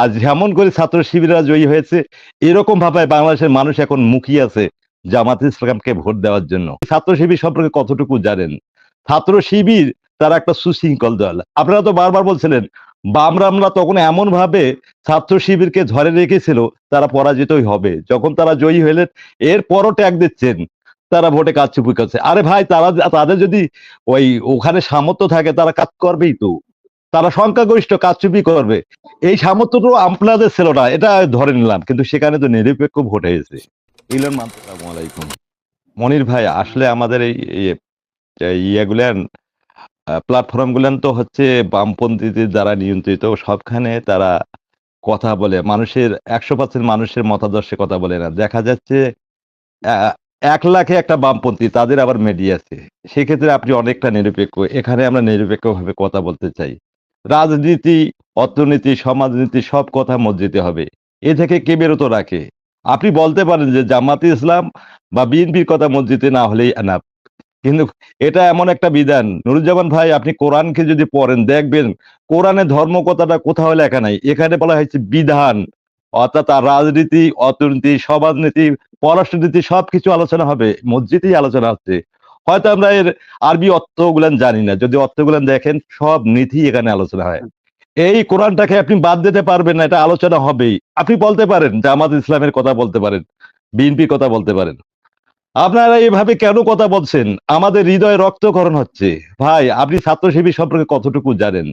আজ যেমন করে ছাত্র শিবিররা জয়ী হয়েছে। এরকম ভাবে বাংলাদেশের মানুষ এখন মুখিয়ে আছে জামাত ইসলামকে ভোট দেওয়ার জন্য। ছাত্র শিবির সম্পর্কে কতটুকু জানেন? ছাত্র শিবির, তারা একটা সুশৃঙ্খল দল। আপনারা তো বারবার বলছিলেন বামরামরা তখন এমন ভাবে ছাত্র শিবিরকে ধরে রেখেছিল, তারা পরাজিতই হবে। যখন তারা জয়ী হলেন, এরপরও ট্যাগ দিচ্ছেন, তারা ভোটে কাজ চুপি করছে। আরে ভাই, তারা, তাদের যদি ওই ওখানে সামর্থ্য থাকে, তারা কাজ করবেই তো। তারা সংখ্যাগরিষ্ঠ কাজ চুপি করবে। এই সামর্থ্যটা আপনাদের ছিল না এটা ধরে নিলাম কিন্তু সেখানে তো নিরপেক্ষ ভোট হয়েছে। ইলন আসসালামু আলাইকুম। মনির ভাই আসলে আমাদের এই এই ইয়েগুলেন প্ল্যাটফর্ম গুলেন তো হচ্ছে বামপন্থীদের দ্বারা নিয়ন্ত্রিত সবখানে তারা কথা বলে মানুষের একশো পার্সেন্ট মানুষের মতাদর্শে কথা বলে না। দেখা যাচ্ছে এক লাখে একটা বামপন্থী তাদের আবার মিডিয়া আছে। সেক্ষেত্রে আপনি অনেকটা নিরপেক্ষ এখানে আমরা নিরপেক্ষ ভাবে কথা বলতে চাই। রাজনীতি, অর্থনীতি, সমাজনীতি, সব কথা মসজিদে হবে। এ থেকে কে বেরোতো রাখে? আপনি বলতে পারেন যে জামাতি ইসলাম বা বিএনপির কথা মসজিদে না হলেই না কিন্তু এটা এমন একটা বিধান। নুরুজ্জামান ভাই, আপনি কোরআনকে যদি পড়েন, দেখবেন কোরআনে ধর্ম কথাটা কোথাও লেখা নাই। এখানে বলা হয়েছে বিধান। অর্থাৎ রাজনীতি, অর্থনীতি, সমাজনীতি, পররাষ্ট্রনীতি, সবকিছু আলোচনা হবে। মসজিদেই আলোচনা হচ্ছে। হয়তো আমরা এর আরবি অর্থগুলান জানি না। যদি অর্থগুলান দেখেন, সব নীতি এখানে আলোচনা হয়। এই কোরআনটাকে আপনি বাদ দিতে পারবেন না, এটা আলোচনা হবেই। আপনি বলতে পারেন, জামাত ইসলামের কথা বলতে পারেন, বিএনপির কথা বলতে পারেন। আপনারা এইভাবে কেন কথা বলছেন? আমাদের হৃদয়ে রক্তকরণ হচ্ছে। ভাই, আপনি ছাত্র শিবির সম্পর্কে কতটুকু জানেন?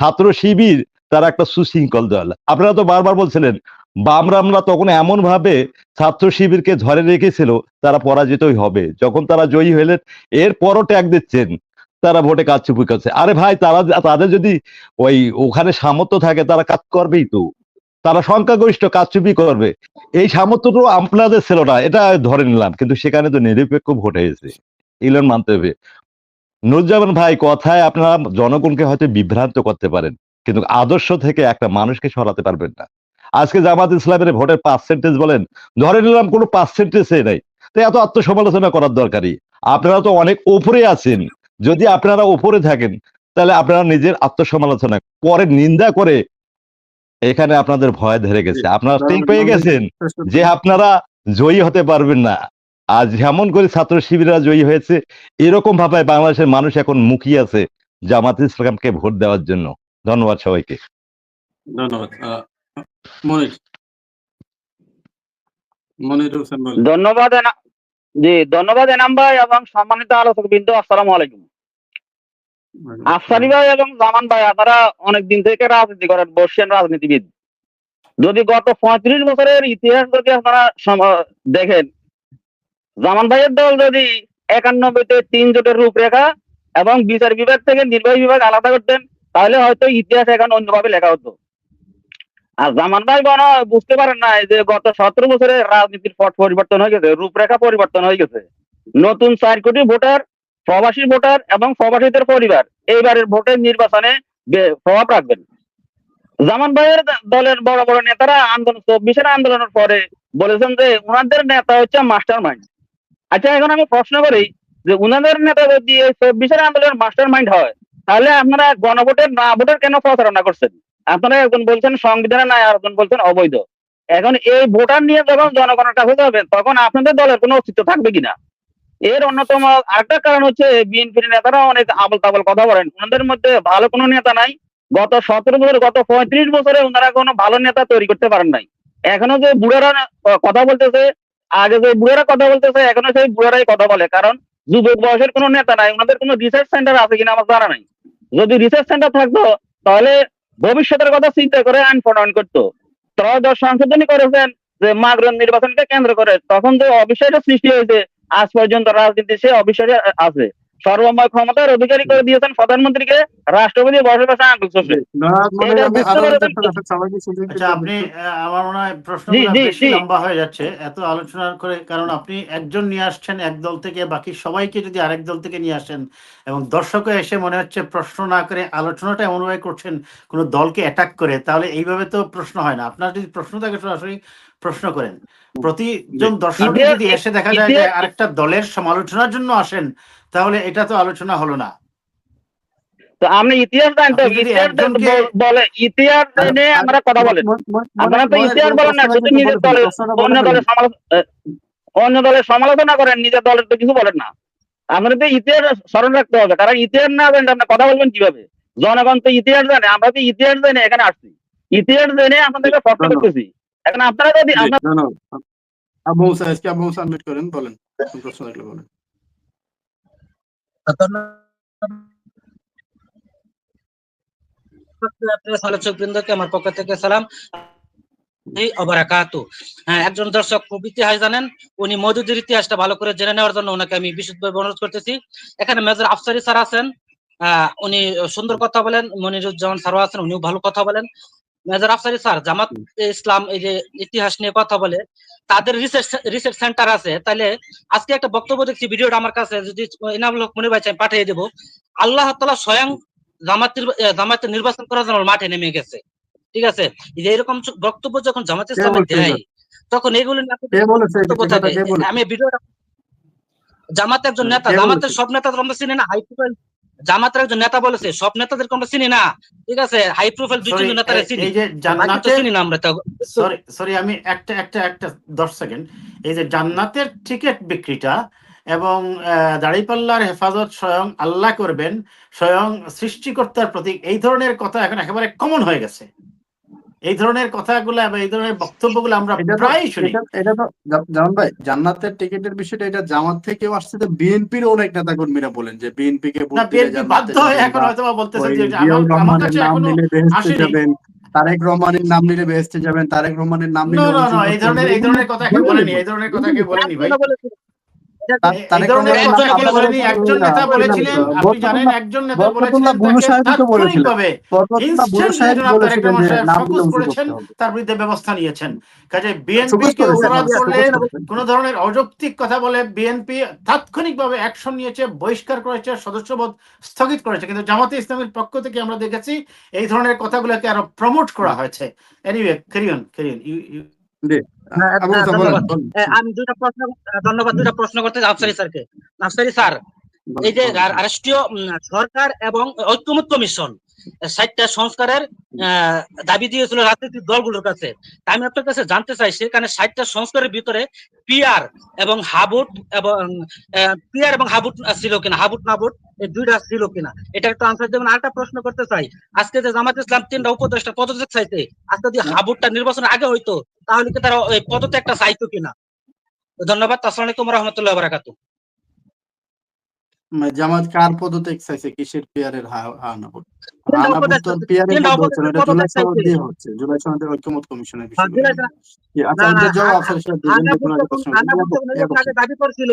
ছাত্র শিবির তারা একটা সুশৃঙ্খল দল। আপনারা তো বারবার বলছিলেন, বামরামরা তখন এমন ভাবে ছাত্র শিবিরকে ধরে রেখেছিল, তারা পরাজিতই হবে। যখন তারা জয়ী হলেন, এরপরও ট্যাগ দিচ্ছেন, তারা ভোটে কাজ চুপি করছে। আরে ভাই, তারা, তাদের যদি ওই, ওখানে সামর্থ্য থাকে, তারা কাজ করবেই তো। তারা সংখ্যাগরিষ্ঠ কাজ চুপি করবে। এই সামর্থ্যটা আপনাদের ছিল না, এটা ধরে নিলাম। কিন্তু সেখানে তো নিরপেক্ষ ভোট হয়েছে। ইলন মানতে হবে নুরজামান ভাই, কথায় আপনারা জনগণকে হয়তো বিভ্রান্ত করতে পারেন। কিন্তু আদর্শ থেকে একটা মানুষকে সরাতে পারবেন না। আজকে জামাত ইসলামের ভোটের পার্সেন্টেজ বলেন, ধরে নিলাম কোনো পার্সেন্টেজে নাই। তো এত আত্মসমালোচনা করার দরকারই। আপনারা তো অনেক উপরে আছেন। যদি আপনারা উপরে থাকেন, তাহলে আপনারা নিজের আত্মসমালোচনা পরে নিন্দা করে এখানে আপনাদের ভয় ধরে গেছে। আপনারা ঠিক পেয়ে গেছেন যে আপনারা জয়ী হতে পারবেন না। আজ যেমন করে ছাত্র শিবিররা জয়ী হয়েছে, এরকম ভাবে বাংলাদেশের মানুষ এখন মুখিয়ে আছে জামাত ইসলামকে ভোট দেওয়ার জন্য। ধন্যবাদ সবাইকে। ধন্যবাদ। মনির। মনির হোসেন ধন্যবাদ জি ধন্যবাদ এনাম ভাই এবং সম্মানিত আলোচক বিন্দু আসসালামু আলাইকুম। আফসারি ভাই এবং জামান ভাই আপনারা অনেক দিন থেকে রাজনীতি করেন বসছেন রাজনীতিবিদ। যদি গত পঁয়ত্রিশ বছরের ইতিহাস যদি আপনারা সম- দেখেন জামান ভাইয়ের দল যদি একানব্বইতে তিন জোটের রূপরেখা এবং বিচার বিভাগ থেকে নির্বাহী বিভাগ আলাদা করতেন তাহলে হয়তো ইতিহাস এখন অন্যভাবে লেখা হতো। আর জামান ভাই মনে বুঝতে পারেন না যে গত সতেরো বছরে রাজনীতির পট পরিবর্তন হয়ে গেছে, রূপরেখা পরিবর্তন হয়ে গেছে। নতুন চার কোটি ভোটার, প্রবাসী ভোটার এবং প্রবাসীদের পরিবার, এইবারের ভোটের নির্বাচনে প্রভাব রাখবেন। জামান ভাইয়ের দলের বড় বড় নেতারা আন্দোলন, চব্বিশের আন্দোলনের পরে বলেছেন যে উনাদের নেতা হচ্ছে মাস্টার মাইন্ড আচ্ছা এখন আমি প্রশ্ন করি যে উনাদের নেতা যদি চব্বিশের আন্দোলনের মাস্টার মাইন্ড হয় তাহলে আপনারা গণভোটের না, ভোটের কেন প্রচারণা করছেন? আপনারা একজন বলছেন সংবিধানে নাই, আর একজন বলছেন অবৈধ। এখন এই ভোটার নিয়ে যখন জনগণের কাছে যাবেন তখন আপনাদের দলের কোনো অস্তিত্ব থাকবে কিনা? এর অন্যতম আরেকটা কারণ হচ্ছে বিএনপির নেতারা অনেক আবল তাবল কথা বলেন। ওনাদের মধ্যে ভালো কোনো নেতা নাই। গত সতেরো বছর, গত পঁয়ত্রিশ বছরে ওনারা কোনো ভালো নেতা তৈরি করতে পারেন নাই। এখনও যে বুড়ারা কথা বলতেছে, আগে যে বুড়ারা কথা বলতেছে, এখনও সেই বুড়ারাই কথা বলে। কারণ যুবক বয়সের কোনো নেতা নাই, ওনাদের কোনো রিসার্চ সেন্টার আছে কিনা আমার জানা নাই। যদি রিসার্চ সেন্টার থাকতো, তাহলে ভবিষ্যতের কথা চিন্তা করে আইন প্রণয়ন করতো। ত্রয়োদশ সংশোধনী করেছেন যে মাগরণ নির্বাচনকে কেন্দ্র করে, তখন তো অবিশ্বাসের সৃষ্টি হয়েছে। আজ পর্যন্ত রাজনীতি সে অবিশ্বাসে আছে। সর্বময় ক্ষমতার অধিকারী করে দিয়েছেন প্রধানমন্ত্রীকে রাষ্ট্রপতি বসে বসে আঙ্গুল চষে আপনি আচ্ছা আপনি আমার মনে হয় প্রশ্ন। লম্বা হয়ে যাচ্ছে এত আলোচনা করে কারণ আপনি একজন নিয়ে আসছেন এক দল থেকে বাকি সবাইকে যদি আরেক দল থেকে নিয়ে আসেন এবং দর্শকও এসে মনে হচ্ছে প্রশ্ন না করে আলোচনাটা এমনভাবে করছেন কোনো দলকে অ্যাটাক করে তাহলে এইভাবে তো প্রশ্ন হয় না। আপনার যদি প্রশ্ন থাকে সরাসরি প্রশ্ন করেন। প্রতিজন দর্শক যদি এসে দেখা যায় যে আরেকটা দলের সমালোচনার জন্য আসেন তাহলে এটা তো আলোচনা হলো না। তো আপনি ইতিহাস জানতে হবে ইতিহাস বলে ইতিহাস জেনে আমরা কথা বলেন। আপনারা তো ইতিহাস বলেন না শুধু নিজের দলের অন্য দলের সমালোচনা অন্য দলের সমালোচনা করেন নিজের দলের তো কিছু বলেন না। আপনাদের তো ইতিহাস স্মরণ রাখতে হবে কারণ ইতিহাস না জানেন আপনি কথা বলবেন কীভাবে? জনগণ তো ইতিহাস জানে আমরা তো ইতিহাস জেনে এখানে আসছি। ইতিহাস জেনে আপনাদেরকে প্রশ্ন। করতেছি। এখন আপনারা যদি আপনার আবু আবু করেন বলেন প্রশ্ন থাকলে বলেন। আলোচকবৃন্দকে আমার পক্ষ থেকে সালাম। হ্যাঁ একজন দর্শক ইতিহাস জানেন, উনি মজুদের ইতিহাসটা ভালো করে জেনে নেওয়ার জন্য ওনাকে আমি বিশুদ্ধভাবে অনুরোধ করতেছি। এখানে মেজর আফসারি স্যার আছেন উনি সুন্দর কথা বলেন, মনিরুজ্জামান স্যারও আছেন, উনিও ভালো কথা বলেন। মেজর আফসারি স্যার জামাত ইসলাম এই যে ইতিহাস নিয়ে কথা বলে তাদের রিসার্চ রিসার্চ সেন্টার আছে। তাহলে আজকে একটা বক্তব্য দেখছি ভিডিওটা আমার কাছে যদি ইনামুল হক মনির ভাই পাঠিয়ে দেবো। আল্লাহ তাআলা স্বয়ং জামাতের জামাতের নির্বাচন করার জন্য মাঠে নেমে গেছে। ঠিক আছে? যে এরকম বক্তব্য যখন জামাত ইসলামে বলছে দেয় তখন এগুলো। আমি ভিডিওটা জামাত একজন নেতা জামাতের সব নেতা আমরা চিনি না। হাই জামাতের একজন নেতা বলেছে সব নেতাদেরকে আমরা চিনি না। ঠিক আছে হাই প্রোফাইল দুই তিনজন নেতারে চিনি। এই যে জান্নাতে চিনি না আমরা সরি সরি আমি একটা একটা একটা দশ সেকেন্ড এই যে জান্নাতের টিকিট বিক্রিটা এবং দাঁড়িপাল্লার হেফাজত স্বয়ং আল্লাহ করবেন স্বয়ং সৃষ্টিকর্তার প্রতীক এই ধরনের কথা এখন একেবারে কমন হয়ে গেছে। এই ধরনের কথাগুলো এবং এই ধরনের বক্তব্যগুলো আমরা প্রায় শুনি। এটা- তো জামান ভাই জান্নাতের টিকিটের বিষয়টা এটা জামাত থেকেও আসছে তো বিএনপির অনেক নেতা কর্মীরা বলেন যে বিএনপি কে বাধ্য হয়ে এখন হয়তো বা বলতেছেন ওই যে আমার কাছে এখনও আসেনি। তারেক রহমানের নাম নিলে বেহেশতে যাবেন তারেক রহমানের নাম নিলে না না অভিযোগ এই ধরনের এই ধরনের কথা কেউ বলেনি এই ধরনের কথা কেউ বলেনি ভাই তার বিরুদ্ধে ব্যবস্থা নিয়েছেন। কাজে বিএনপি। কোন ধরনের অযৌক্তিক কথা বলে বিএনপি তাৎক্ষণিকভাবে অ্যাকশন নিয়েছে বহিষ্কার করেছে সদস্যপদ স্থগিত করেছে। কিন্তু জামাতে ইসলামের পক্ষ থেকে আমরা দেখেছি এই ধরনের কথাগুলোকে আরও প্রমোট করা হয়েছে। এনিওয়ে ক্যারিয়ন ক্যারিয়ন ইউ আমি প্রশ্ন ধন্যবাদ দুটা প্রশ্ন করতে চাই আফসারি স্যারকে। আফসারি স্যার এই যে রাষ্ট্রীয় সরকার এবং ঐক্যমত কমিশন ষাটটা সংস্কারের দাবি দিয়েছিল রাজনৈতিক দলগুলোর কাছে। আমি আপনার কাছে জানতে চাই, সেখানে ষাটটা সংস্কারের ভিতরে পিআর এবং হাবুট এবং পিআর এবং হাবুট ছিল কিনা, হাবুট নাবুট এই দুইটা ছিল কিনা? এটা একটু আনসার দেবেন। আরেকটা প্রশ্ন করতে চাই, আজকে যে জামাত ইসলাম তিনটা উপদেষ্টা পদত্যাগ চাইছে, আজকে যদি হাবুটটা নির্বাচনের আগে হইতো, তাহলে কি তারা পদত্যাগটা চাইতো কিনা? ধন্যবাদ, আসসালামু আলাইকুম রহমতুল্লাহ বারাকাতু জামাত কার পদত্যাগ চাইছে? কিসের পিয়ারের হা হা না ভোট তিনটা হা না ভোট উপদেষ্টা- তো পিয়ারের তিনটা ভোট হচ্ছে না, এটা জুলাই সনদ দিয়ে হচ্ছে। জুলাই সনদের ঐক্যমত কমিশনের বিষয় আর জুলাই সনদ- আচ্ছা আমাদের জবাব আফসার সাহেব যখন দাবি করছিল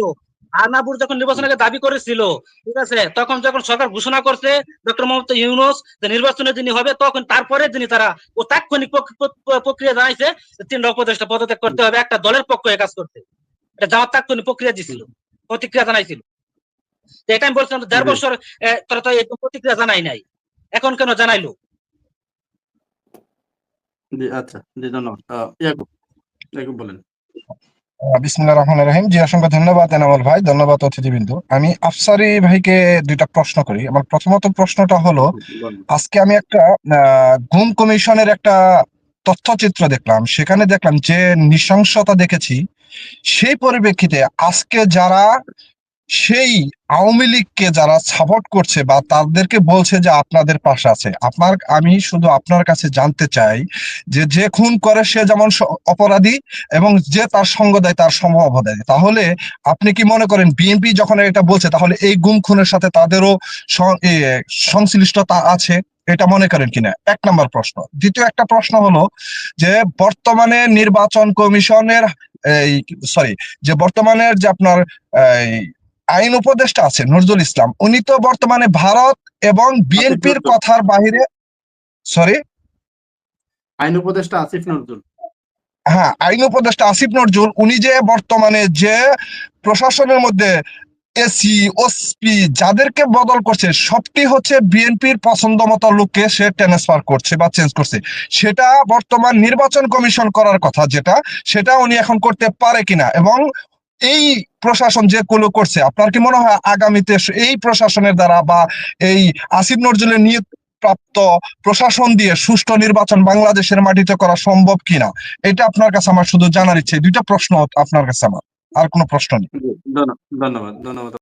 আনাবুর যখন নির্বাচনের দাবি করেছিল ঠিক আছে তখন যখন সরকার ঘোষণা করছে ডক্টর মোহাম্মদ ইউনুস যে নির্বাচনে যিনি হবে তখন তারপরে যিনি তারা ও তাৎক্ষণিক প্রক- প্রক- প্রক্রিয়া জানাইছে যে তিনটা উপদেষ্টা পদত্যাগ করতে হবে একটা দলের পক্ষে কাজ করতে। এটা যাওয়ার তাৎক্ষণিক প্রক্রিয়া দিছিল প্রতিক্রিয়া জানাইছিল। এটা আমি বলছিলাম দেড় বছর তারা তো প্রতিক্রিয়া জানাই নাই। এখন কেন জানাইলো? জি আচ্ছা জি ধন্যবাদ। ইয়াকুব ইয়াকুব বলেন। বিসমুল্লাহ রহমান রহিম। জি অসংখ্য ধন্যবাদ এনামুল ভাই ধন্যবাদ অতিথিবৃন্দ। আমি আফসারি ভাইকে দুইটা প্রশ্ন করি। আমার প্রথমত প্রশ্নটা হলো আজকে আমি একটা আহ, গুম কমিশনের একটা তথ্যচিত্র দেখলাম। সেখানে দেখলাম যে নৃশংসতা দেখেছি। সেই পরিপ্রেক্ষিতে আজকে যারা সেই আওয়ামী লীগকে যারা সাপোর্ট করছে বা তাদেরকে বলছে যে আপনাদের পাশে আছে, আপনার, আমি শুধু আপনার কাছে জানতে চাই যে যে খুন করে সে যেমন অপরাধী এবং যে তার সঙ্গ দেয় তার সম্ভব দেয় তাহলে আপনি কি মনে করেন বিএনপি যখন এটা বলছে, তাহলে এই গুম খুনের সাথে তাদেরও সংশ্লিষ্টতা আছে? এটা মনে করেন কিনা? এক নম্বর প্রশ্ন। দ্বিতীয় একটা প্রশ্ন হলো যে বর্তমানে নির্বাচন কমিশনের, এই সরি যে বর্তমানের যে আপনার, এই আইন উপদেষ্টা আছে নজরুল ইসলাম। উনি তো বর্তমানে ভারত এবং বিএনপির কথার বাহিরে সরি আইন উপদেষ্টা আসিফ নজরুল। হ্যাঁ আইন উপদেষ্টা আসিফ নজরুল উনি যে বর্তমানে যে প্রশাসনের মধ্যে এসি ওসপি যাদেরকে বদল করছে সবটি হচ্ছে বিএনপির পছন্দ মতো লোককে সে ট্রান্সফার করছে বা চেঞ্জ করছে। সেটা বর্তমান নির্বাচন কমিশন করার কথা যেটা সেটা উনি এখন করতে পারে কিনা এবং এই প্রশাসন যে কুলো করছে, আপনার কি মনে হয় আগামীতে এই প্রশাসনের দ্বারা বা এই আসিফ নজরুলের নিয়োগ প্রাপ্ত প্রশাসন দিয়ে সুষ্ঠু নির্বাচন বাংলাদেশের মাটিতে করা সম্ভব কিনা? এটা আপনার কাছে আমার শুধু জানার ইচ্ছে। দুইটা প্রশ্ন আপনার কাছে আমার। আর কোনো প্রশ্ন নেই। ধন্যবাদ ধন্যবাদ।